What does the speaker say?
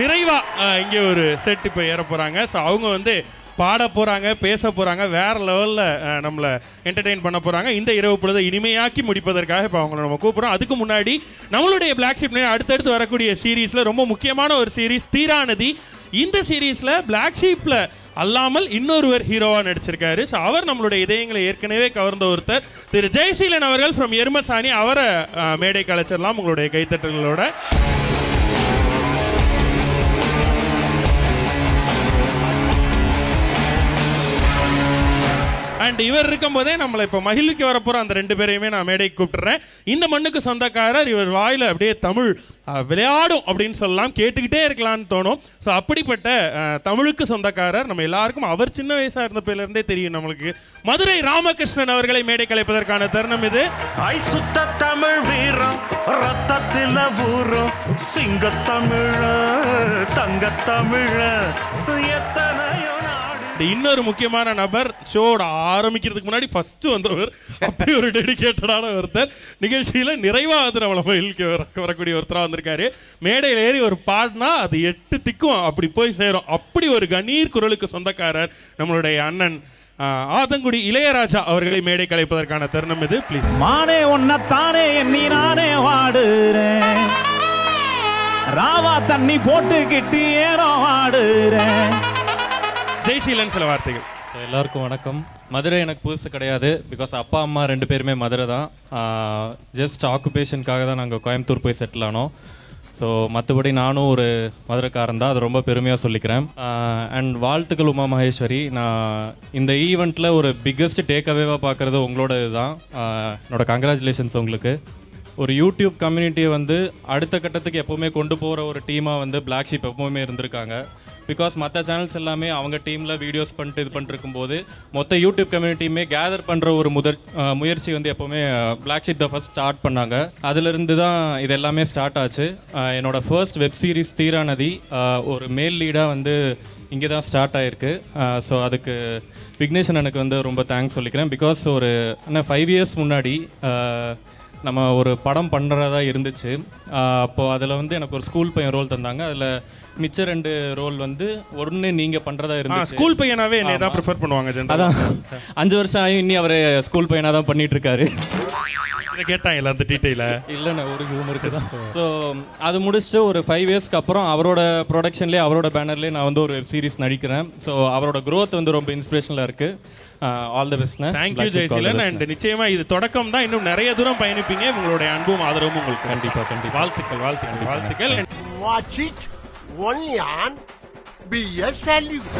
நிறைவா இங்கே ஒரு செட் இப்போ ஏற போகிறாங்க ஸோ அவங்க வந்து பாட போகிறாங்க பேச போகிறாங்க வேறு லெவலில் நம்மளை என்டர்டெயின் பண்ண போகிறாங்க இந்த இரவு பொழுதை இனிமையாக்கி முடிப்பதற்காக இப்போ அவங்கள நம்ம கூப்பிட்றோம். அதுக்கு முன்னாடி நம்மளுடைய பிளாக் ஷிப் அடுத்தடுத்து வரக்கூடிய சீரீஸில் ரொம்ப முக்கியமான ஒரு சீரீஸ் தீராநதி இந்த சீரீஸில் பிளாக் ஷீப்பில் அல்லாமல் இன்னொருவர் ஹீரோவாக நடிச்சிருக்காரு. ஸோ அவர் நம்மளுடைய இதயங்களை ஏற்கனவே கவர்ந்த ஒருத்தர் திரு. ஜெயசீலன் அவர்கள் ஃப்ரம் எருமசாணி அவரை மேடை கலைச்சிடலாம். உங்களுடைய கைத்தட்டல்களோட. அண்ட் இவர் இருக்கும்போதே நம்மளை இப்போ மகிழ்விக்க வரப்போற அந்த ரெண்டு பேரையுமே நான் மேடைக்கு கூப்பிட்டுறேன். இந்த மண்ணுக்கு சொந்தக்காரர் இவர் வாயில அப்படியே தமிழ் விளையாடும் அப்படின்னு சொல்லலாம் கேட்டுக்கிட்டே இருக்கலாம்னு தோணும். ஸோ அப்படிப்பட்ட தமிழுக்கு சொந்தக்காரர் நம்ம எல்லாருக்கும் அவர் சின்ன வயசா இருந்தப்பிலிருந்தே தெரியும் நம்மளுக்கு. மதுரை ராமகிருஷ்ணன் அவர்களை மேடை கலைப்பதற்கான தருணம் இது. ஐ சுத்த தமிழ் வீரம் ரத்தத்தில் ஊரும் சிங்க தமிழ தங்க தமிழ எத்தனையோ இன்னொரு முக்கியமான நபர் ஷோட ஆரம்பிக்கிறதுக்கு முன்னாடி ஃபர்ஸ்ட் வந்தவர். அப்படி ஒரு டெடிகேட்டடான ஒருத்தர். நிகழ்ச்சியில நிறைவா வந்து நம்மளை வர வரக்கூடிய ஒருத்தராக வந்திருக்காரு. மேடையில் ஏறி ஒரு பாடினா அது எட்டு திக்கும் அப்படி போய் சேரும். அப்படி ஒரு கணீர் குரலுக்கு சொந்தக்காரர் நம்மளுடைய அண்ணன் ஆதங்குடி இளையராஜா அவர்களை மேடை கலைப்பதற்கான தருணம் இது. ப்ளீஸ் மானே உன்னத்தானே எண்ணி நானே வாடுறேன். ராவா தண்ணி போட்டுக்கிட்டு ஏறோ வாடுறேன் ஜெய்சீலன் சில வார்த்தைகள். ஸோ எல்லாருக்கும் வணக்கம். மதுரை எனக்கு புதுசு கிடையாது. பிகாஸ் அப்பா அம்மா ரெண்டு பேருமே மதுரை தான். ஜஸ்ட் ஆக்குபேஷனுக்காக தான் நாங்கள் கோயம்புத்தூர் போய் செட்டில் ஆனோம். ஸோ மற்றபடி நானும் ஒரு மதுரைக்காரன் தான். அது ரொம்ப பெருமையாக சொல்லிக்கிறேன். அண்ட் வாழ்த்துக்கள் உமா மகேஸ்வரி. நான் இந்த ஈவெண்ட்டில் ஒரு பிக்கஸ்ட் டேக் அவேவாக பார்க்குறது உங்களோட இதுதான். என்னோடய என்னோட கங்க்ராச்சுலேஷன்ஸ் உங்களுக்கு. ஒரு யூடியூப் கம்யூனிட்டியை வந்து அடுத்த கட்டத்துக்கு எப்போவுமே கொண்டு போகிற ஒரு டீமாக வந்து பிளாக் ஷீப் எப்போவுமே இருந்திருக்காங்க. பிகாஸ் மற்ற சேனல்ஸ் எல்லாமே அவங்க டீமில் வீடியோஸ் பண்ணிட்டு இது பண்ணிட்டு போது மொத்த யூடியூப் கம்யூனிட்டியுமே கேதர் பண்ணுற ஒரு முதற் முயற்சி வந்து எப்போவுமே black sheet the first start பண்ணாங்க. அதுலேருந்து தான் இது எல்லாமே ஸ்டார்ட் ஆச்சு. என்னோட ஃபர்ஸ்ட் வெப் சீரிஸ் தீராநதி ஒரு மேல் லீடாக வந்து இங்கே தான் ஸ்டார்ட் ஆயிருக்கு. ஸோ அதுக்கு விக்னேஷன் எனக்கு வந்து ரொம்ப தேங்க்ஸ் சொல்லிக்கிறேன். பிகாஸ் ஒரு ஆனால் ஃபைவ் இயர்ஸ் முன்னாடி நம்ம ஒரு படம் பண்ணுறதா இருந்துச்சு. ஆஹ் அப்போ அதில் வந்து எனக்கு ஒரு ஸ்கூல் பையன் ரோல் தந்தாங்க. அதில் மிச்ச ரெண்டு ரோல் வந்து ஒன்று நீங்கள் பண்ணுறதா இருந்துச்சு. ஸ்கூல் பையனாவே என்னை தான் ப்ரிஃபர் பண்ணுவாங்க அதான். அஞ்சு வருஷம் ஆகி இன்னி அவர் ஸ்கூல் பையனாக தான் பண்ணிட்டு இருக்காரு. இதை கேட்டாங்கல்ல அந்த டீட்டெயில இல்லைண்ணே ஒரு ஹியூமருக்கு தான். ஸோ அது முடிச்சுட்டு ஒரு ஃபைவ் இயர்ஸ்க்கு அப்புறம் அவரோட ப்ரொடக்ஷன்லேயே அவரோட பேனர்லேயே நான் வந்து ஒரு வெப் சீரிஸ் நடிக்கிறேன். ஸோ அவரோட growth வந்து ரொம்ப இன்ஸ்பிரேஷனலாக இருக்குது ஆல் த பெஸ்ட்ண்ணே தேங்க்யூ ஜெயசீலன். அண்ட் நிச்சயமா இது தொடக்கம் தான். இன்னும் நிறைய தூரம் பயணிப்பீங்க. உங்களுடைய அன்பும் ஆதரவும் உங்களுக்கு கண்டிப்பா, கண்டிப்பா. வாழ்த்துக்கள் வாழ்த்துக்கள் வாழ்த்துக்கள். Watch it only on BS Salute.